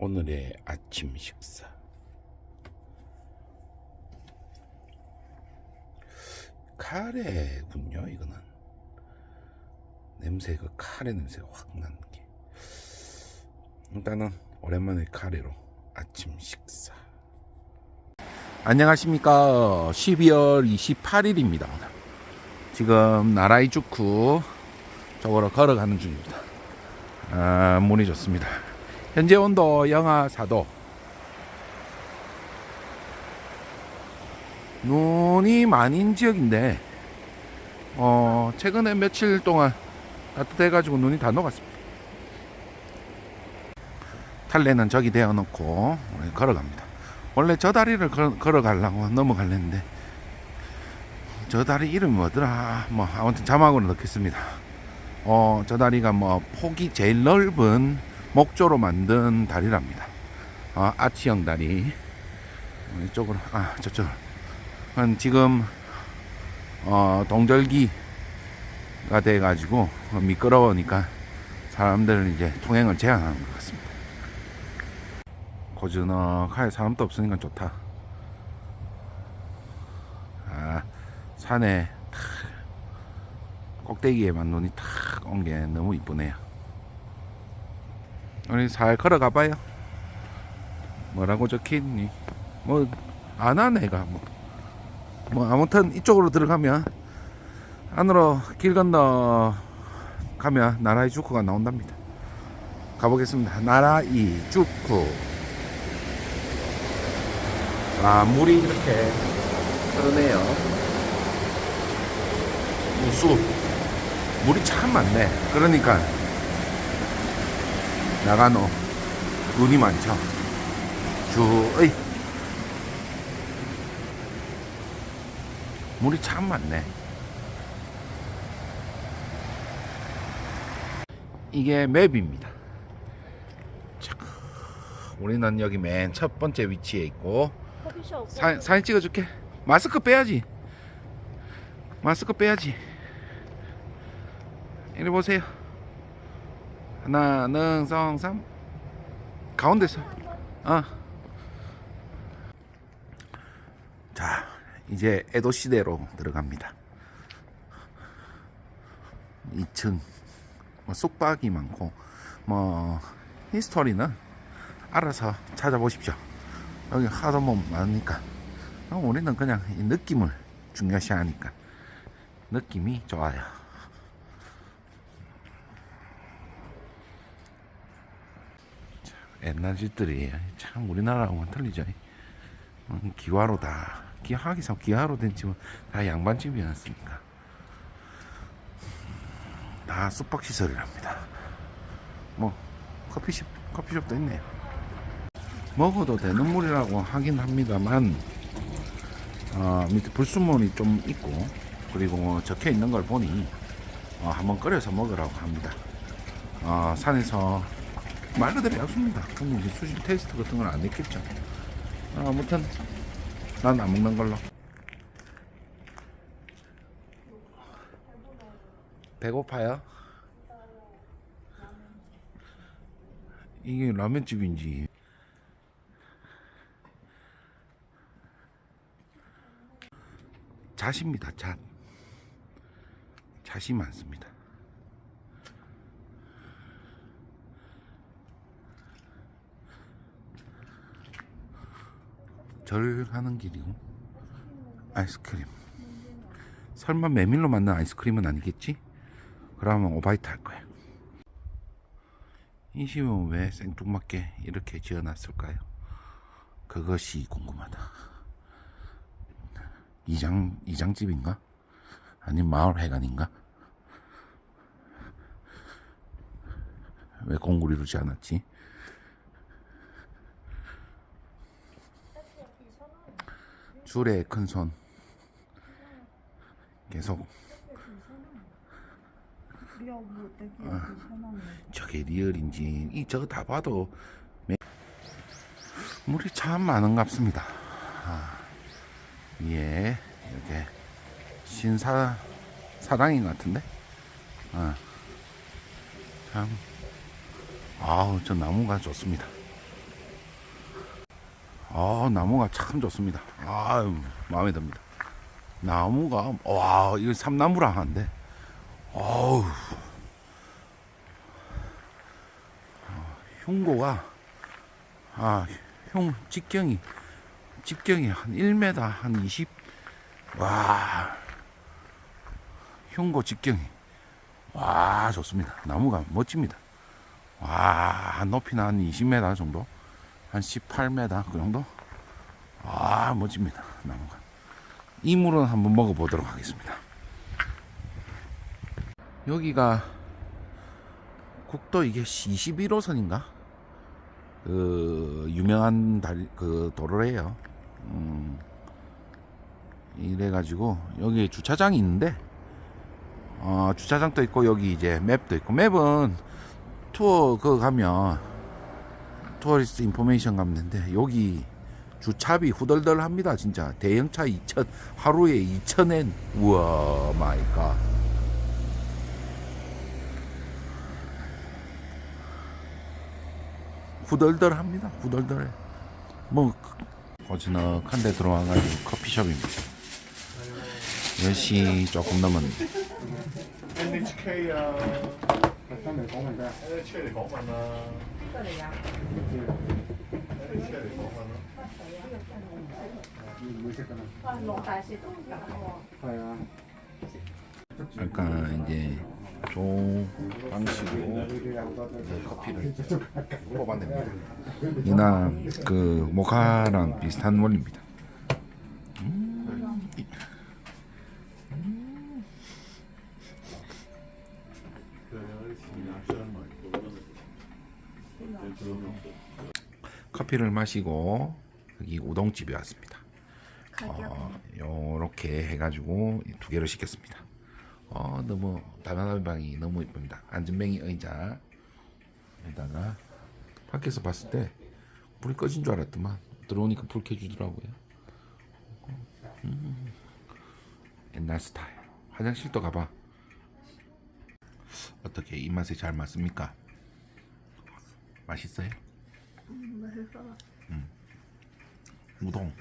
오늘의 아침 식사. 카레군요, 이거는. 냄새, 그 카레 냄새가 확 나는 게. 일단은 오랜만에 카레로 아침 식사. 안녕하십니까. 12월 28일입니다. 지금 나라이 주쿠 쪽으로 걸어가는 중입니다. 아, 문이 좋습니다. 현재 온도 영하 4도. 눈이 많은 지역인데, 어, 최근에 며칠 동안 따뜻해가지고 눈이 다 녹았습니다. 탈레는 저기 대어 놓고 우리 걸어갑니다. 원래 저 다리를 걸, 걸어 가려고 넘어갈랬는데, 저 다리 이름이 뭐더라? 뭐, 아무튼 자막으로 넣겠습니다. 어, 저 다리가 뭐, 폭이 제일 넓은 목조로 만든 다리랍니다. 어, 아치형 다리. 어, 이쪽으로, 아. 한 지금, 어, 동절기가 돼가지고 어, 미끄러우니까 사람들은 이제 통행을 제한하는 것 같습니다. 고즈넉하게 사람도 없으니까 좋다. 아, 산에 탁 꼭대기에만 눈이 탁 온 게 너무 이쁘네요. 우리 잘 걸어가 봐요. 뭐라고 적혀있니? 뭐, 안 하네, 가 뭐. 뭐, 아무튼 이쪽으로 들어가면, 안으로 길 건너 가면 나라이 주쿠가 나온답니다. 가보겠습니다. 나라이 주쿠. 아, 물이 이렇게 흐르네요. 무수. 물이 참 많네. 그러니까, 나가노. 눈이 많죠. 주의. 물이 참 많네. 이게 맵입니다. 자, 우리는 여기 맨 첫 번째 위치에 있고 사, 사진 찍어줄게. 마스크 빼야지. 마스크 빼야지. 이리 보세요. 하나, 능, 성, 삼. 가운데서. 어. 자, 이제 에도 시대로 들어갑니다. 2층 뭐 쑥박이 많고 뭐 히스토리는 알아서 찾아보십시오. 여기 하도 뭐 많으니까 어, 우리는 그냥 이 느낌을 중요시하니까 느낌이 좋아요. 옛날 집들이 참 우리나라하고는 틀리죠. 음, 기와로 다 기하기상 기하로 된 집은 다 양반집이었으니까 다 숙박 시설이랍니다. 뭐 커피숍 커피숍도 있네요. 먹어도 되는 물이라고 하긴 합니다만 어, 밑에 불순물이 좀 있고 그리고 적혀 있는 걸 보니 어, 한번 끓여서 먹으라고 합니다. 어, 산에서 말 그대로 약수입니다. 근데 이제 수질 테스트 같은 건 안 했겠죠. 어, 아무튼 난 안 먹는 걸로. 배고파요? 이게 라면집인지 잣입니다 잣 잣이 많습니다 절 가는 길이고 아이스크림 설마 메밀로 만든 아이스크림은 아니겠지? 그러면 오바이트 할 거야 이 집은 왜 생뚱맞게 이렇게 지어놨을까요? 그것이 궁금하다. 이장 이장집인가? 아니 마을 회관인가? 왜 공구리로 지어놨지? 줄에 큰 손. 계속. 저게 리얼인지. 이 저거 다 봐도 매- 물이 참 많은갑습니다. 아, 예, 이렇게 신사 사당인 것 같은데, 아, 참, 아우 저 나무가 좋습니다. 아 나무가 참 좋습니다. 아 마음에 듭니다. 나무가 와 이거 삼나무라 하는데 어우 아, 흉고가 아 흉 직경이 직경이 한 1m 한 20. 와 흉고 직경이 와 좋습니다. 나무가 멋집니다. 와 높이는 한 20m 정도. 한 18m 그 정도? 아 멋집니다 나무가. 이물은 한번 먹어보도록 하겠습니다. 여기가 국도 이게 21호선인가? 그 유명한 다리 그 도로래요. 음, 이래가지고 여기 주차장이 있는데 어, 주차장도 있고 여기 이제 맵도 있고. 맵은 투어 그거 가면 투어리스트 인포메이션 갔는데 여기 주차비 후덜덜 합니다 진짜. 대형차 2천 하루에 2천엔. 우와 마이 갓. 후덜덜 합니다 후덜덜해. 뭐 거지넉한 데 들어와가지고 커피숍입니다. 10시 조금 넘었는데 NHK 啊 아까 이제 조 방식으로 이제 커피를 뽑아냅니다. 이나 그 모카랑 비슷한 원리입니다. 커피를 마시고 여기 우동집에 왔습니다. 어, 요렇게 해가지고 두 개를 시켰습니다. 어, 너무 다양한 방이 너무 이쁩니다. 안전뱅이 의자 에다가 밖에서 봤을 때 불이 꺼진 줄 알았더만 들어오니까 불 켜주더라고요. 음, 옛날 스타일. 화장실도 가봐. 어떻게 입맛에 잘 맞습니까? 맛있어요? 음. 우동.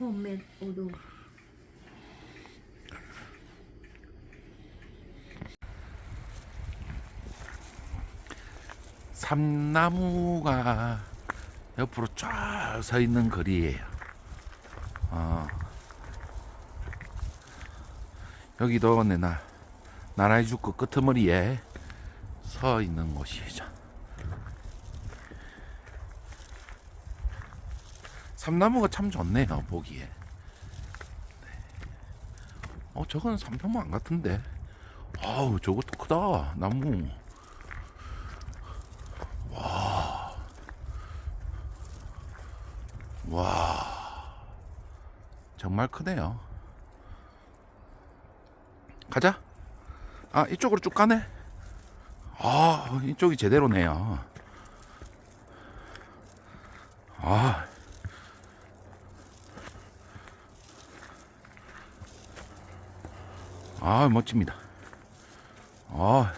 홈메이드 우동. 삼나무가 옆으로 쫙 서 있는 거리예요. 어. 여기도 내나 나라의 죽그 끄트머리에 서 있는 곳이죠. 삼나무가 참 좋네요 보기에. 네. 어 저건 삼나무 안 같은데. 아우 저것도 크다 나무. 와 정말 크네요 가자 아 이쪽으로 쭉 가네. 아 이쪽이 제대로네요. 아. 아, 멋집니다. 아,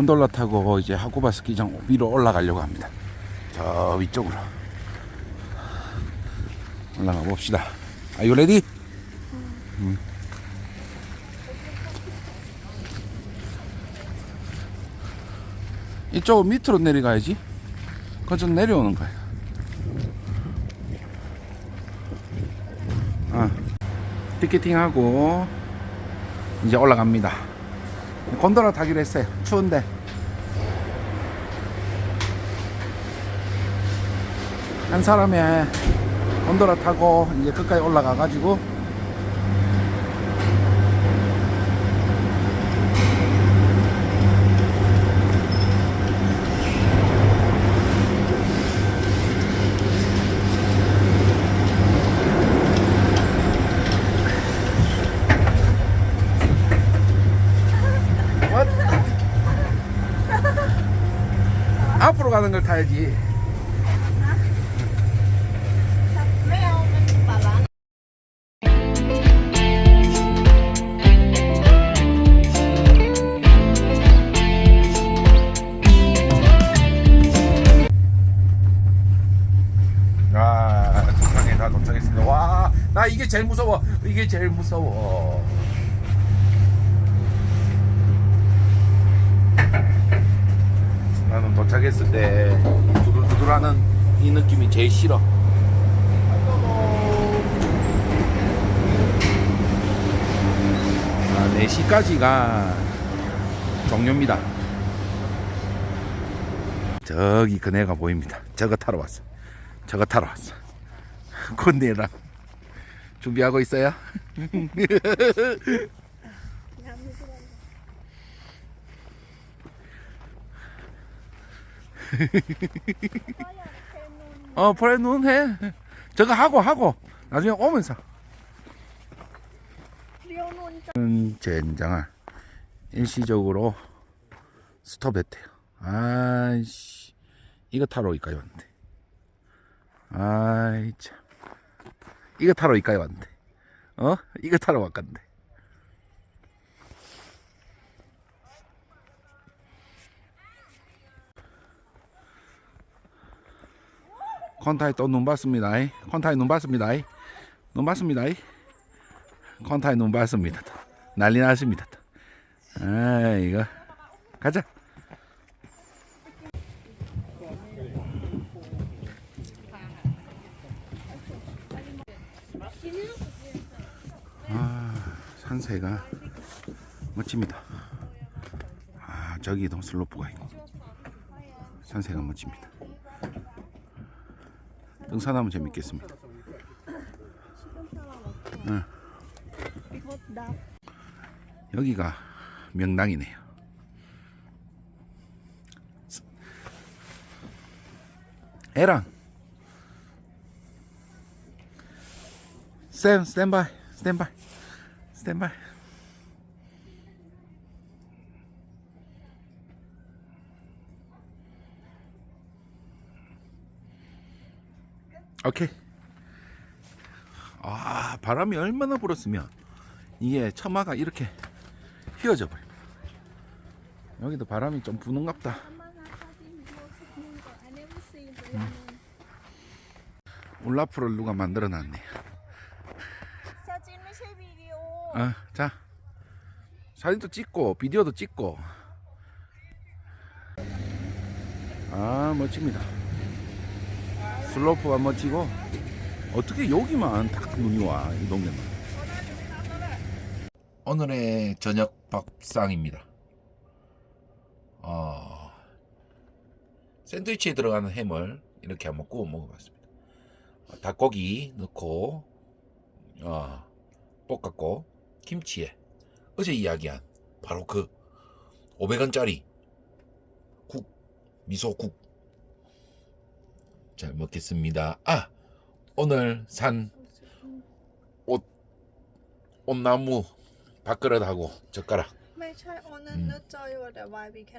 곤돌라 타고 이제 하쿠바 스키장 위로 올라가려고 합니다. 저 위쪽으로 올라가 봅시다. Are you? 음. 이쪽 밑으로 내려가야지. 그좀 내려오는 거야. 아, 티켓팅하고 이제 올라갑니다. 곤돌라 타기로 했어요. 추운데. 한 사람이 곤돌라 타고 이제 끝까지 올라가 가지고 앞으로 가는 걸 타야지. 아. 와, 나 이게 제일 무서워. 이게 제일 무서워. 나는 도착했을 때 두들두들하는 이 느낌이 제일 싫어. 아, 4시까지가 종료입니다. 저기 그네가 보입니다. 저거 타러 왔어. 저거 타러 왔어. 콘네랑 준비하고 있어요? 어, 프레눈 해. 저거 하고 하고 나중에 오면서. 음, 젠장을 일시적으로 스톱했대요. 아이씨, 이거 타러 여기까지 왔는데. 아이 참, 이거 타러 여기까지 왔는데. 어? 이거 타러 왔건데. 컨타에 또눈 봤습니다. 컨타에 눈 봤습니다. 눈 봤습니다. 컨타에 눈 봤습니다. 난리 났습니다. 아 이거 가자. 아 산세가 멋집니다. 아 저기도 슬로프가 있고 산세가 멋집니다. 등산하면 재밌겠습니다. 응. 여기가 명당이네요. 에랑 쌤 스탠바이 스탠바이 스탠바이 오케이. 아 바람이 얼마나 불었으면 이게 처마가 이렇게 휘어져 버려. 여기도 바람이 좀 부는갑다. 음. 울라프를 누가 만들어놨네. 어, 자 사진도 찍고 비디오도 찍고 아 멋집니다. 슬로프가 멋지고 어떻게 여기만 딱 눈이 와 이 동네만? 오늘의 저녁 밥상입니다. 어, 샌드위치에 들어가는 햄을 이렇게 한번 구워 먹어봤습니다. 어, 닭고기 넣고 어, 볶았고 김치에 어제 이야기한 바로 그 500원짜리 국 미소국 잘 먹겠습니다. 아 오늘 산 옷 옷나무 밥그릇하고 젓가락 ไม่ใช่โอนั่น อืม นึกจอยว่าแต่ why we can